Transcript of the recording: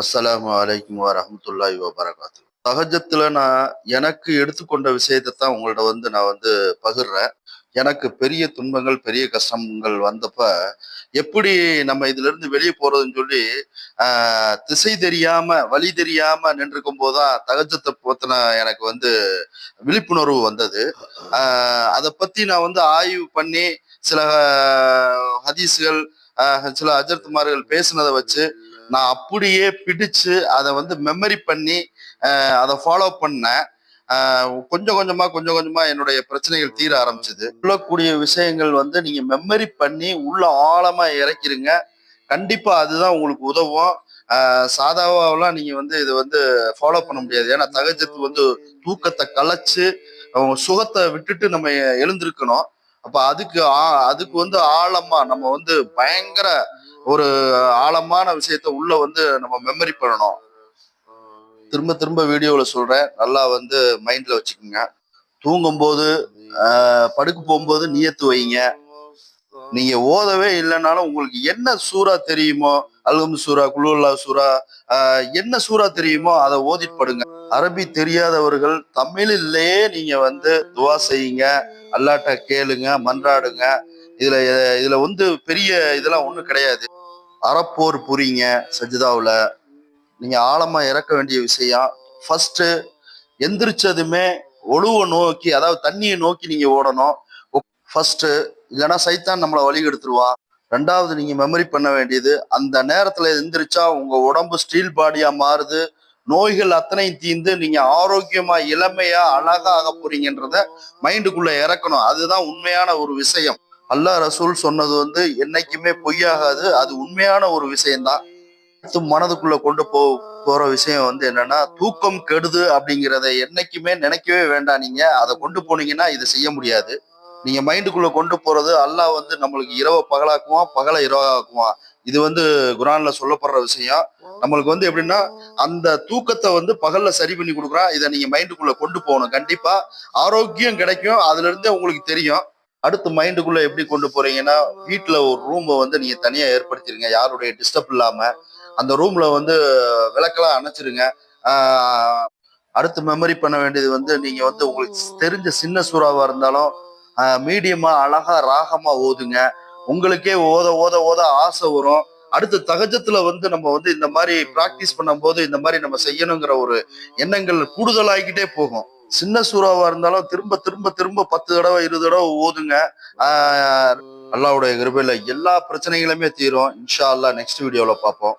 அஸ்லாம் அலைக்கும் வரமத்துல்லாஹி வபரகாத்து. சகஜத்தில் நான் எனக்கு எடுத்துக்கொண்ட விஷயத்தை தான் உங்கள்ட்ட வந்து நான் வந்து பகிர்றேன். எனக்கு பெரிய துன்பங்கள் பெரிய கஷ்டங்கள் வந்தப்ப எப்படி நம்ம இதுலேருந்து வெளியே போகிறதுன்னு சொல்லி திசை தெரியாமல் வழி தெரியாமல் நின்றுக்கும் போதுதான் தகஜத்தை பற்றின எனக்கு வந்து விழிப்புணர்வு வந்தது. அதை பற்றி நான் வந்து ஆய்வு பண்ணி சில ஹதீஸ்கள் சில அஜர்த்துமார்கள் பேசுனதை வச்சு நான் அப்படியே பிடிச்சு அதை வந்து மெமரி பண்ணி அதை ஃபாலோ பண்ணேன் கொஞ்சம் கொஞ்சமா கொஞ்சம் கொஞ்சமா என்னுடைய பிரச்சனைகள் தீர ஆரம்பிச்சது. சொல்லக்கூடிய விஷயங்கள் வந்து நீங்க மெமரி பண்ணி உள்ள ஆழமா இறக்கிருங்க. கண்டிப்பா அதுதான் உங்களுக்கு உதவும். சாதாவெல்லாம் நீங்க வந்து இதை வந்து ஃபாலோ பண்ண முடியாது. ஏன்னா தகஜத்து வந்து தூக்கத்தை கலைச்சு அவங்க சுகத்தை விட்டுட்டு நம்ம எழுந்திருக்கணும். அப்ப அதுக்கு ஆ- அதுக்கு வந்து ஆழமா நம்ம வந்து பயங்கர ஒரு ஆழமான விஷயத்த உள்ள வந்து நம்ம மெமரி பண்ணணும். திரும்ப திரும்ப வீடியோவில் சொல்றேன். நல்லா வந்து மைண்ட்ல வச்சுக்கோங்க. தூங்கும்போது படுக்க போகும்போது நியத்து வைங்க. நீங்க ஓதவே இல்லைனாலும் உங்களுக்கு என்ன சூறா தெரியுமோ அல்கம் சூறா குலுல்லா சூறா என்ன சூறா தெரியுமோ அதை ஓதிட்டு படுங்க. அரபி தெரியாதவர்கள் தமிழிலேயே நீங்க வந்து துவா செய்யுங்க. அல்லாட்ட கேளுங்க மன்றாடுங்க. இதுல இதுல வந்து பெரிய இதெல்லாம் ஒன்றும் கிடையாது. அறப்போர் புரியுங்க சஜிதாவில். நீங்கள் ஆழமாக இறக்க வேண்டிய விஷயம். ஃபஸ்ட்டு எந்திரிச்சதுமே ஒழுவை நோக்கி அதாவது தண்ணியை நோக்கி நீங்கள் ஓடணும். ஃபஸ்ட்டு இல்லைன்னா சைத்தான் நம்மளை வழி எடுத்துருவான் ரெண்டாவது நீங்கள் மெமரி பண்ண வேண்டியது அந்த நேரத்தில் எந்திரிச்சா உங்கள் உடம்பு ஸ்டீல் பாடியாக மாறுது. நோய்கள் அத்தனையும் தீர்ந்து நீங்க ஆரோக்கியமா இளமையா அழகா ஆக போறீங்கன்றத மைண்டுக்குள்ள இறக்கணும். அதுதான் உண்மையான ஒரு விஷயம். அல்லாஹ் ரசூல் சொன்னது வந்து என்னைக்குமே பொய்யாகாது. அது உண்மையான ஒரு விஷயம்தான். அடுத்து மனதுக்குள்ள கொண்டு போ போற விஷயம் வந்து என்னன்னா தூக்கம் கெடுது அப்படிங்கிறத என்னைக்குமே நினைக்கவே வேண்டாம் நீங்க. அதை கொண்டு போனீங்கன்னா இதை செய்ய முடியாது. நீங்க மைண்டுக்குள்ள கொண்டு போறது அல்லாஹ் வந்து நம்மளுக்கு இரவை பகலாக்குவான் பகலை இரவாக்குவான். இது வந்து குரான்ல சொல்லப்படுற விஷயம். நம்மளுக்கு வந்து எப்படின்னா அந்த தூக்கத்தை வந்து பகல்ல சரி பண்ணி கொடுக்குறான். இதை நீங்க மைண்டுக்குள்ள கொண்டு போகணும். கண்டிப்பா ஆரோக்கியம் கிடைக்கும். அதுல இருந்தே உங்களுக்கு தெரியும். அடுத்து மைண்டுக்குள்ள எப்படி கொண்டு போறீங்கன்னா வீட்டுல ஒரு ரூமை வந்து நீங்க தனியா ஏற்படுத்திருங்க. யாருடைய டிஸ்டர்ப் இல்லாம. அந்த ரூம்ல வந்து விளக்கெல்லாம் அணைச்சிருங்க. அடுத்து மெமரி பண்ண வேண்டியது வந்து நீங்க வந்து உங்களுக்கு தெரிஞ்ச சின்ன சூறாவா இருந்தாலும் மீடியமா அழகா ராகமா ஓதுங்க. உங்களுக்கே ஓத ஓத ஓத ஆசை வரும். அடுத்து தகஜத்துல வந்து நம்ம வந்து இந்த மாதிரி பிராக்டிஸ் பண்ணும்போது இந்த மாதிரி நம்ம செய்யணுங்கிற ஒரு எண்ணங்கள் கூடுதலாகிக்கிட்டே போகும். சின்ன சூறாவா இருந்தாலும் திரும்ப திரும்ப திரும்ப பத்து தடவை இருபது தடவை ஓதுங்க. ஆஹ் அல்லாவுடைய கிருபையில எல்லா பிரச்சனைகளுமே தீரும். இன்ஷா அல்லாஹ் நெக்ஸ்ட் வீடியோல பார்ப்போம்.